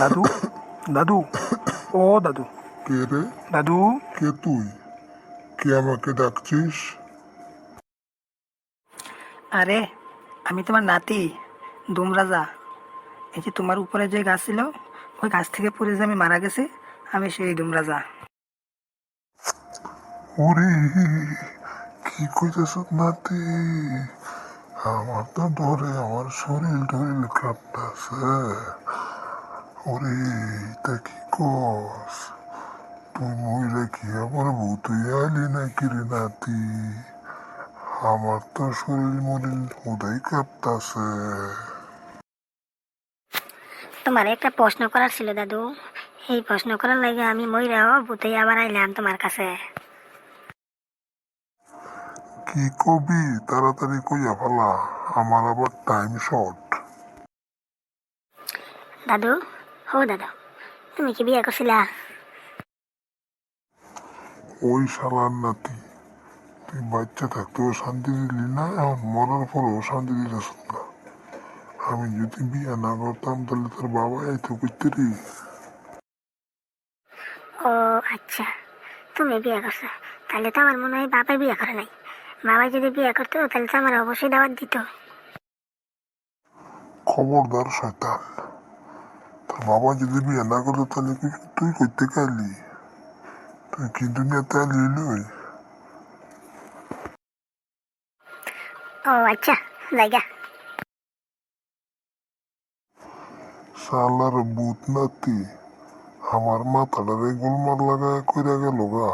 দাদু দাদু ও দাদু। কে রে? দাদু। কে তুই? কে আমাকে ডাকছিস? আরে আমি তোমার নাতি দুমরাজা। এই যে তোমার উপরে যে গাছ ছিল ওই গাছ থেকে পড়ে যে আমি মারা গেছি আমি সেই দুমরাজা। ওরে কি কইতেছ নাতি? আমার তো ডরে আমার শরীর টরিল কাঁপতেছে কস? তুই মহিলা কি আমার ভূত আলি নাকি রে নাতি? আমার তো শরীর মরিল উদয় কাঁপতাছে। তোমার একটা প্রশ্ন করার ছিল দাদু। এই প্রশ্ন করার লাগে আমি মইরাও ভূতে আবার আইলাম তোমার কাছে। কি কবি? তাড়াতাড়ি কইয়া ফেলা। আমার আবার টাইম শর্ট দাদু হো দাদু তুমি কি বিয়ে করছিলা? ওই শালার নাতি। তুই বাচ্চা থাকতেও শান্তি দিলি না এখন মরার পরেও শান্তি না। আমি যদি বিয়ে না করতাম তাহলে তোর বাবা এত করতে রে। ও আচ্ছা তুমি বিয়ে করছ তাহলে তো আমার মনে হয় বাবা বিয়ে করে নাই। বাবা যদি বিয়ে করতো তাহলে তো আমার অবশ্যই দাওয়াত দিত। খবরদার শয়তান। বাবা যদি বিয়ে না করতো তাহলে কি তুই করতে গেলি? তুই কি দুনিয়াতে আলি লই ও আচ্ছা জায়গা শালার বুত নাতি আমার মাথাটারে গোলমাল লাগায় কইরা গেল গা।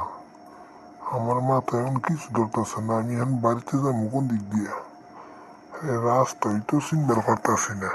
আমার মাথা এখন কিছু ধরতেছে না আমি এখন বাড়িতে যাব কোন দিক দিয়া? রাস্তায় তো চিনবার পারতাছি না।